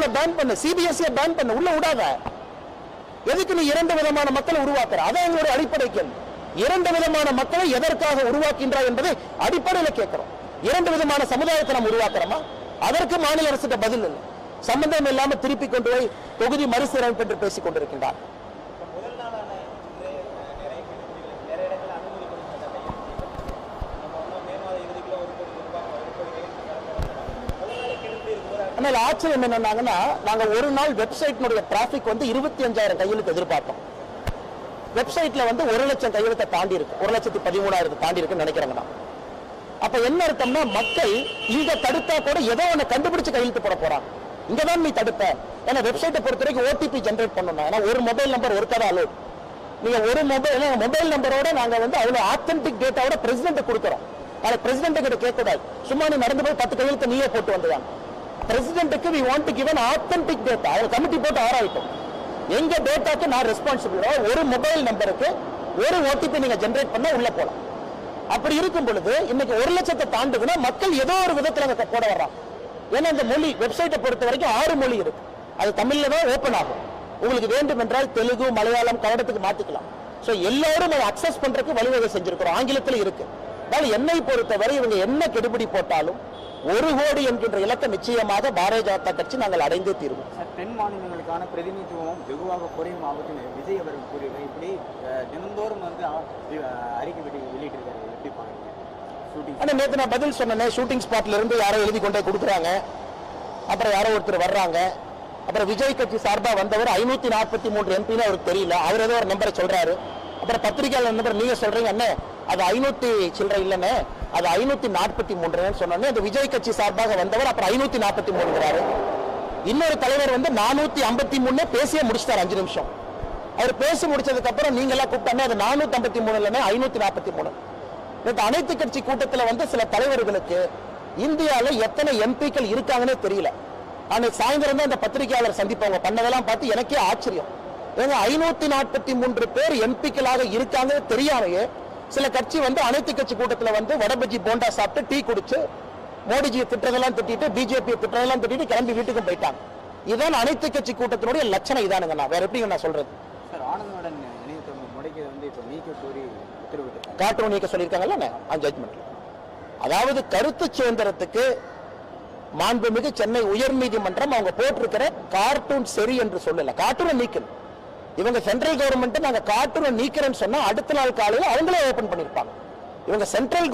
ஸ்கூலை பேன் பண்ண CBSE pan பண்ண உள்ள விடாத. எதுக்கு நீ இரண்டு விதமான மக்களை உருவாக்குற? அதான் எங்களுடைய அடிப்படை கேள்வி. இரண்டு விதமான மக்களை எதற்காக உருவாக்கின்றாய் என்பதை அடிப்படையில் கேட்கிறோம். இரண்டு விதமான சமுதாயத்தை நம்ம உருவாக்குறோமா? அதற்கு மாநில அரசுகிட்ட பதில் இல்லை. சம்பந்தம் இல்லாம திருப்பி கொண்டு போய் தொகுதி மறுசீரமைப்பு என்று பேசிக் கொண்டிருக்கின்றார். ஆனால் ஆச்சரியம் என்னன்னாங்கன்னா நாங்க ஒரு நாள் வெப்சைட்னுடைய டிராஃபிக் வந்து இருபத்தி அஞ்சாயிரம் கையெழுத்து எதிர்பார்த்தோம். வெப்சைட்ல வந்து ஒரு லட்சம் கையெழுத்தை தாண்டி இருக்கு. ஒரு லட்சத்தி பதிமூணாயிரத்து தாண்டி இருக்குன்னு நினைக்கிறாங்கண்ணா நான் அப்ப என்ன அர்த்தம்னா மக்கள் இங்க தடுத்தா கூட ஏதோ ஒண்ணு கண்டுபிடிச்சு கையெழுத்து போட போறாங்க. இங்க தான் நீ தடுப்ப. ஏன்னா வெப்சைட்டை பொறுத்த வரைக்கும் ஓடிபி ஜென்ரேட் பண்ணணும் ஏன்னா ஒரு மொபைல் நம்பர் ஒரு கதை அலோட் நீங்க ஒரு மொபைல் மொபைல் நம்பரோட நாங்க வந்து அவ்வளவு ஆத்தென்டிக் டேட்டாவோட பிரசிடென்ட் கொடுக்குறோம். அதை பிரசிடென்ட் கிட்ட கேட்கக்கூடாது. சும்மா நீ நடந்து போய் பத்து கையெழுத்து நீயே போட்டு வந்துடுவாங்க பிரசிடென்ட்டுக்கு we want to give an authentic data அதில் கமிட்டி போட்டு ஆராயிட்டோம் எங்க டேட்டாக்கு நான் ரெஸ்பான்சிபிளோ ஒரு மொபைல் நம்பருக்கு ஒரு ஓடிபி நீங்க ஜென்ரேட் பண்ணா உள்ள போலாம். அப்படி இருக்கும் பொழுது இன்னைக்கு ஒரு லட்சத்தை தாண்டுதுன்னா மக்கள் ஏதோ ஒரு விதத்துல அங்கே போட வர்றாங்க. ஏன்னா இந்த மொழி வெப்சைட்டை பொறுத்த வரைக்கும் ஆறு மொழி இருக்கு. அது தமிழ்ல தான் ஓப்பன் ஆகும். உங்களுக்கு வேண்டும் என்றால் தெலுங்கு மலையாளம் கன்னடத்துக்கு மாத்திக்கலாம். ஸோ எல்லாரும் அதை அக்சஸ் பண்றதுக்கு வழிவகை செஞ்சிருக்கிறோம். ஆங்கிலத்தில் இருக்கு. அதனால என்னை பொறுத்தவரை இவங்க என்ன கெடுபிடி போட்டாலும் ஒரு கோடி என்கின்ற இலக்கை நிச்சயமாக பாரதிய ஜனதா கட்சி நாங்கள் அடைந்தே தீர்வோம். சார் தென் மாநிலங்களுக்கான பிரதிநிதித்துவம் வெகுவாக குறையும் ஆபத்துன்னு விஜய் அவர்கள் கூறியிருக்காரு இப்படி தினந்தோறும் வந்து அறிக்கை வெளி வெளியிட்டிருக்காரு. எப்படி பாருங்க ஷூட்டிங் ஆனா நேத்து நான் பதில் சொன்னேனே ஷூட்டிங் ஸ்பாட்ல இருந்து யாரோ எழுதி கொண்டே கொடுக்குறாங்க. அப்புறம் யாரோ ஒருத்தர் வர்றாங்க. அப்புறம் விஜய் கட்சி சார்பா வந்தவர் ஐநூத்தி நாற்பத்தி மூன்று எம்பின்னு அவருக்கு தெரியல. அவர் ஏதோ ஒரு நம்பரை சொல்றாரு. அப்புறம் பத்திரிகையாளர் நம்பர் நீங்க சொல்றீங்க அண்ணே. அது ஐநூத்தி சில்லறை இல்லைன்னு அது ஐநூத்தி நாற்பத்தி மூன்றுன்னு சொன்னோன்னே அந்த விஜய் கட்சி சார்பாக வந்தவர் அப்புறம் ஐநூத்தி நாற்பத்தி மூணுங்கிறாரு இன்னொரு தலைவர் வந்து நானூத்தி ஐம்பத்தி மூணு பேசியே முடிச்சிட்டார் அஞ்சு நிமிஷம். அவர் பேசி முடிச்சதுக்கு அப்புறம் நீங்க எல்லாம் கூப்பிட்டாங்க அது நானூத்தி ஐம்பத்தி மூணு இல்லைன்னா ஐநூத்தி நாற்பத்தி மூணு. நேற்று அனைத்து கட்சி கூட்டத்தில் வந்து சில தலைவர்களுக்கு இந்தியாவில் எத்தனை எம்பிக்கள் இருக்காங்கன்னே தெரியல. அன்னைக்கு சாயந்தரம் தான் இந்த பத்திரிகையாளர் சந்திப்பு பண்ணதெல்லாம் பார்த்து எனக்கே ஆச்சரியம். ஏங்க ஐநூத்தி நாற்பத்தி மூன்று பேர் எம்பிக்களாக இருக்காங்கன்னு தெரியாமையே சில கட்சி வந்து அனைத்து கட்சி கூட்டத்துல வந்து வடபஜ்ஜி போண்டா சாப்பிட்டு டீ குடிச்சு மோடிஜியை திட்டதெல்லாம் திட்டிட்டு பிஜேபி திட்டதெல்லாம் திட்டிட்டு கிளம்பி வீட்டுக்கும் போயிட்டாங்க. இதான் அனைத்து கட்சி கூட்டத்தினுடைய லட்சணம் இதானுங்க நான். வேற எப்படிங்க நான் சொல்றது? இப்போ நீக்க சொல்லியிருக்காங்கல்ல அந்த ஜட்மெண்ட் அதாவது கருத்து சுதந்திரத்துக்கு மாண்புமிகு சென்னை உயர்நீதிமன்றம் அவங்க போட்டிருக்கிற கார்ட்டூன் சரி என்று சொல்லல. கார்ட்டூனை நீக்கணும் இவங்க சென்ட்ரல் கவர்மெண்ட் நாங்க கார்ட்டூனை நீக்கிறேன்னு சொன்னா அடுத்த நாள் காலையில அவங்களே ஓபன் பண்ணிருப்பாங்க. இவங்க சென்ட்ரல்